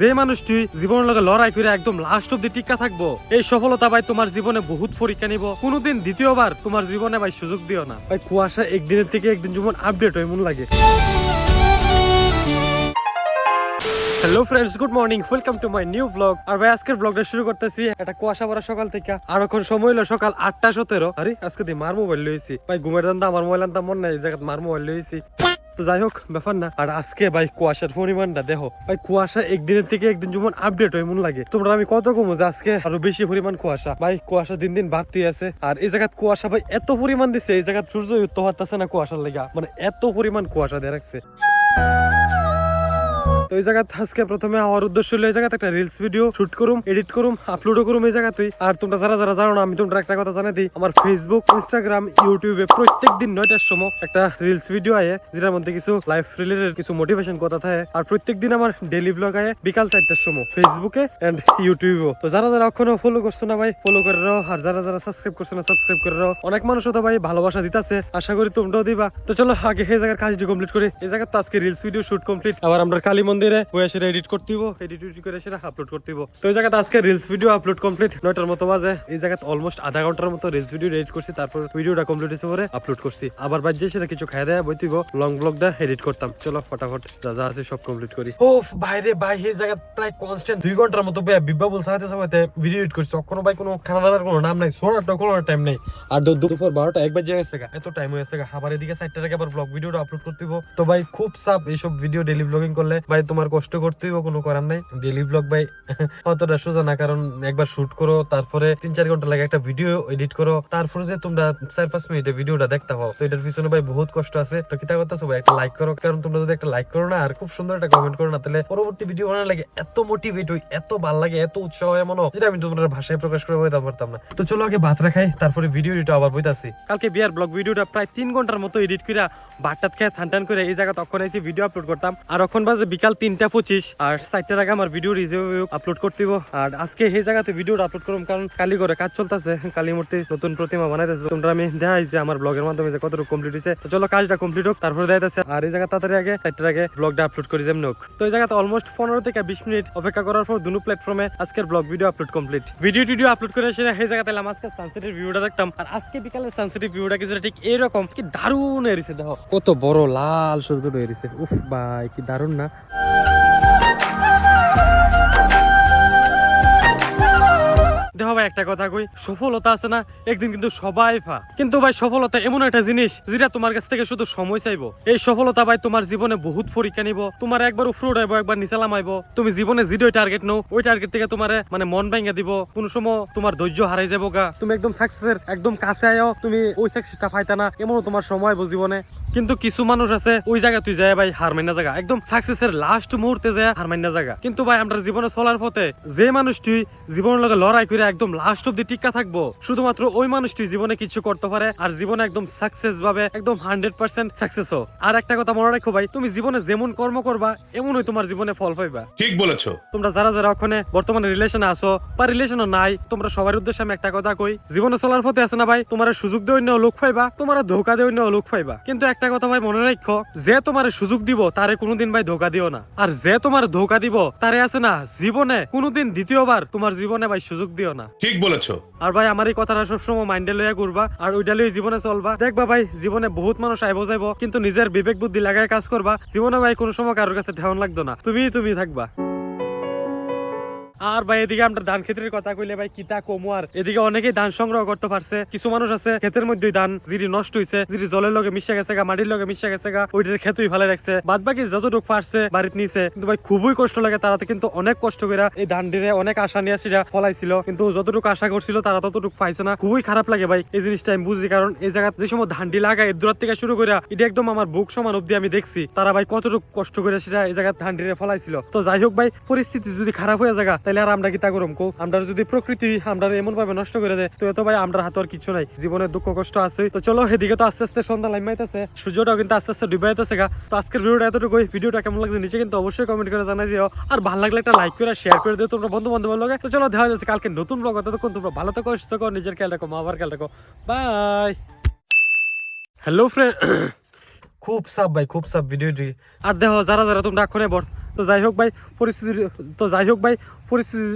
যে মানুষটি জীবনের লগে লড়াই করে একদম লাস্ট অব্দি টিকা থাকব, এই সফলতা ভাই তোমার জীবনে বহুত পরীক্ষা নিব। কোনোদিন দ্বিতীয়বার তোমার জীবনে ভাই সুযোগ দিও না। ভাই, কুয়াশা একদিনের থেকে একদিন যেমন আপডেট হয়, মন লাগে। Hello friends good morning welcome to my new blog আর ভাই, আজকের ব্লগটা শুরু করতেছি একটা কুয়াশা ভরা সকাল থেকে। আর এখন সময় হলো সকাল আটটা সতেরো। আরে, আজকে দিয়ে মার মোবাইল লইছি। ভাই, ঘুমের দান্দা আমার মোবাইল আনতাম মন নাই, এই জায়গায় মার মোবাইল লইছি। তো যাই হোক ব্যাপার না। আর আজকে ভাই কুয়াশার পরিমাণটা দেখো। ভাই কুয়াশা একদিনের থেকে একদিন যেমন আপডেট হয়, মন লাগে। তোমরা আমি কত কমো যে আজকে আরও বেশি পরিমাণ কুয়াশা। ভাই, কুয়াশা দিন দিন বাড়তি আছে। আর এই জায়গায় কুয়াশা ভাই এত পরিমাণ দিছে, এই জায়গায় সূর্য উত্তর আছে না কুয়াশার লেগা। মানে এত পরিমাণ কুয়াশা দিয়ে রাখছে। তো এই জায়গা আজকে প্রথমে আমার উদ্দেশ্য হলো এই জায়গাতে একটা রিলস ভিডিও শুট করুম এডিট করুম আপলোডও করুম এই জায়গাতেই। আর তোমরা যারা যারা জানো না, আমি তোমরা একটা কথা জানাই দিই। আমার ফেসবুক ইনস্টাগ্রাম ইউটিউবে প্রত্যেক দিন নয়টার সময় একটা রিলস ভিডিও আয়ে, যেটার মধ্যে কিছু লাইফ রিলেটেড কিছু মোটিভেশন কথা থাকে। আর প্রত্যেক দিন আমার ডেলি ব্লগ আয়ে বিকাল চারটার সময় ফেসবুকে এন্ড ইউটিউবেও তো যারা যারা এখনও ফলো করছ না ভাই ফলো করে রাও। আর যারা যারা সাবস্ক্রাইব করছ না সাবস্ক্রাইব করে রাও। অনেক মানুষও তো ভাই ভালোবাসা দিতাছে, আশা করি তোমরাও দিবা। তো চলো, আগে এই জায়গার কাজটি কমপ্লিট করি। এই জায়গার তো আজকে রিলস ভিডিও শুট কমপ্লিট আবার আমরা কালী মন্দিরে সেটা এডিট এডিট করে সেটা আপলোড তো এই জায়গাতে আজকে রিলস ভিডিও আপলোড কমপ্লিট নয়টার মতো বাজে। এই জায়গাতে অলমোস্ট আধা ঘণ্টার মতো রিলস ভিডিও এডিট করছি, তারপর ভিডিওটা কমপ্লিট পরে আপলোড করছি। আবার বাজে সেটা কিছু খাই দেয় লং ব্লগটা এডিট করতাম। চলো ফটাফট যা যা আছে সব কমপ্লিট করি। ও বাইরে ভাই এই জায়গা প্রায় কনস্ট্যান্ট দুই ঘণ্টার মতো বিব্বা বল সাহায্যে সাহায্যে ভিডিও এডিট করছি। কখনো ভাই কোনো খানা দানার কোনো নাম নাই সোনারটা কোনো টাইম নেই। আর দুপুর বারোটা একবার জায়গায় গেছে এত টাইম হয়েছে। আবার এদিকে সাইডটার আগে আবার ব্লগ ভিডিওটা আপলোড করতে তো ভাই, খুব চাপ এইসব ভিডিও ডেলি ব্লগিং করলে। ভাই তোমার কষ্ট করতে হইব কোনো করার নাই। ডেলি ব্লগ ভাই, অতটা সোজা না, কারণ একবার শুট করো, তারপরে তিন চার ঘণ্টা লাগে একটা ভিডিও এডিট করো, তারপরে যে তোমরা চার পাঁচ মিনিটে ভিডিওটা দেখতে পাও। তো এটার পিছনে ভাই বহুত কষ্ট আছে। তো কিতা করতেছো ভাই, একটা লাইক করো, কারণ তোমরা যদি একটা লাইক করো না, আর খুব সুন্দর একটা কমেন্ট করো না, তাহলে পরবর্তী ভিডিও বানানোর লাগে এত মোটিভেট হই, এত ভালো লাগে, এত উৎসাহ হয় মনে যেটা আমি তোমার ভাষায় প্রকাশ করে বইতে পারতাম না। তো চলো আগে ভাত রাখাই তারপরে ভিডিও এডিট আবার বইতাছি। কালকে বিয়ার ব্লগ ভিডিওটা প্রায় তিন ঘণ্টার মতো এডিট করে বাটটাত খেয়ে সানটান করে এই জায়গা তখন এসে ভিডিও আপলোড করতাম। আর এখন বাজে বিকাল তিনটা পঁচিশ, আর সাইটটার আগে আমার ভিডিও রিভিউ আপলোড করতে আর আজকে এই জায়গাতে ভিডিও আপলোড করুম, কারণ কালি করে কাজ চলতেছে। কালী মূর্তি নতুন প্রতিমা বানাইতেছে তোমরা আমি দেখাইছি আমার ব্লগের মাধ্যমে যে কতটুকু কমপ্লিট হয়েছে চলো কাজটা কমপ্লিট হোক, তারপরে দেখাইতেছে। আর এই জায়গা তাড়াতাড়ি আগে সাইটটার আগে ব্লগটা আপলোড করি, যেমন হোক। তো এই জায়গাতে অলমোস্ট পনেরো থেকে বিশ মিনিট অপেক্ষা করার পর দুটো প্ল্যাটফর্মে আজকের blog video upload complete video টিডিও আপলোড করে এসে এই জায়গাতে এলাম। আজকে সানসেটের ভিউটা দেখতাম। আর আজকে বিকালে সানসেটের ভিউটা কিছু ঠিক এরকম, কি দারুণ এরিছে দেখো। কত বড় লাল সূর্য এরিছে উফ ভাই, কি দারুণ না? দেখো ভাই একটা কথা কই, সফলতা আছে না, একদিন কিন্তু সবাই পা কিন্তু ভাই, সফলতা এমন একটা জিনিস যেটা তোমার কাছ থেকে শুধু সময় চাইব। এই সফলতা ভাই, তোমার জীবনে বহুত পরীক্ষা নিব। তোমার একবার উপরে উঠাইবো, একবার নিচে নামাইবো। তুমি জীবনে যেটা টার্গেট নাও, ওই টার্গেট থেকে তোমার মানে মন ভেঙে দিব। কোন সময় তোমার ধৈর্য হারাই যাব গা। তুমি একদম সাকসেসের একদম কাছে আয়ো। তুমি ওই সাকসেসটা পাইতা না, এমনও তোমার সময় জীবনে। কিন্তু কিছু মানুষ আছে ওই জায়গা তুই যায় ভাই হার মাইনা জায়গা একদম সাকসেসের লাস্ট মুহূর্তে যায় হার মাইনা জায়গা কিন্তু ভাই আমরা জীবনে চলার পথে যে মানুষটি জীবনের লগে লড়াই করে একদম লাস্ট অব্দি টিকা থাকব শুধুমাত্র ওই মানুষটি জীবনে কিছু করতে পারে আর জীবনে একদম সাকসেস ভাবে একদম হান্ড্রেড পার্সেন্ট সাকসেস হো আর একটা কথা মনে রাখো ভাই তুমি জীবনে যেমন কর্ম করবা এমনই তোমার জীবনে ফল পাইবা। ঠিক বলেছ। তোমরা যারা যারা ওখানে বর্তমানে রিলেশনে আছো বা রিলেশনও নাই তোমরা সবার উদ্দেশ্যে আমি একটা কথা কই জীবনে চলার পথে আছে না ভাই তোমার সুযোগ দিয়ে অন্য লোক পাইবা তোমার ধোকা দিয়ে অন্য লোক পাইবা। কিন্তু একটা কথা ভাই মনে রাখো যে তোমার সুযোগ দিব তারে কোনোদিন ভাই ধোকা দিও না। আর যে তোমার ধোকা দিব তারে আছে না জীবনে কোনোদিন দ্বিতীয়বার তোমার জীবনে ভাই সুযোগ দিও না। ঠিক বলেছ। আর ভাই আমার এই কথাটা সবসময় মাইন্ডে লইয়া করবা আর ওইটা লইয়া জীবনে চলবা। দেখবা ভাই জীবনে বহুত মানুষ আইব যাইব কিন্তু নিজের বিবেক বুদ্ধি লাগায় কাজ করবা জীবনে ভাই কোনো সময় কারোর কাছে ঠেউন লাগতো না। তুমি তুমি থাকবা। আর ভাই, এদিকে আমরা ধান ক্ষেতের কথা কইলে ভাই, কিতা কমু আর? এদিকে অনেকেই ধান সংগ্রহ করতে পারছে। কিছু মানুষ আছে, ক্ষেতের মধ্যে ধান যিনি নষ্ট হয়েছে যিনি জলের লগে মিশে গেছে গা, মাটির লগে মিশে গেছে গা, ওইটার ক্ষেতুই ফেলে রাখছে। বাদ বাকি যতটুকু পারছে, বাড়িতে নিছে। কিন্তু ভাই, খুবই কষ্ট লাগে তারা কিন্তু অনেক কষ্ট করে এই ধান ডিরে অনেক আশা নিয়ে সেটা ফলাইছিল। কিন্তু যতটুকু আশা করছিল, তারা ততটুকু পাইছে না। খুবই খারাপ লাগে ভাই, এই জিনিসটা আমি বুঝি। কারণ এই জায়গা, যে সময় ধানটি লাগায় দূর থেকে শুরু করে এটা একদম আমার বুক সমান অব্দি আমি দেখছি। তারা ভাই, কতটুকু কষ্ট করে সেটা এই জায়গা ধান ডিরে ফলাইছিল। তো যাই হোক ভাই, পরিস্থিতি যদি খারাপ হয়ে যায় তাহলে আর আমরা কি তা করম কো? আমরা যদি প্রকৃতি আমরা এমন ভাবে নষ্ট করে দেয়, তো এত ভাই আমরা হাতে আর কিছু নাই। জীবনের দুঃখ কষ্ট আছে তো চলো, এদিকে তো আস্তে আস্তে সন্ধ্যা লাইমাইতেছে সূর্যটাও কিন্তু আস্তে আস্তে ডুবাইতেছে গা। তো আজকের ভিডিওটা এতটুকু ভিডিওটা কেমন লাগছে নিচে কিন্তু অবশ্যই কমেন্ট করে জানাই দিও। আর ভালো লাগলে একটা লাইক করে শেয়ার করে দিও তোমরা বন্ধু বান্ধব লগে। তো চলো, দেখা যাচ্ছে কালকে নতুন ব্লগ ততক্ষণ তোমরা ভালো থাকো, সুস্থ থাকো, নিজের খেয়াল রাখো, মা বাবার খেয়াল রাখো। বাই হ্যালো ফ্রেন্ড খুব সাপ ভাই, খুব সাপ ভিডিওটি আর দেখো, যারা যারা তোমরা এক্ষণে বর তো যাই হোক ভাই পরিস্থিতি তো যাই হোক ভাই পরিস্থিতি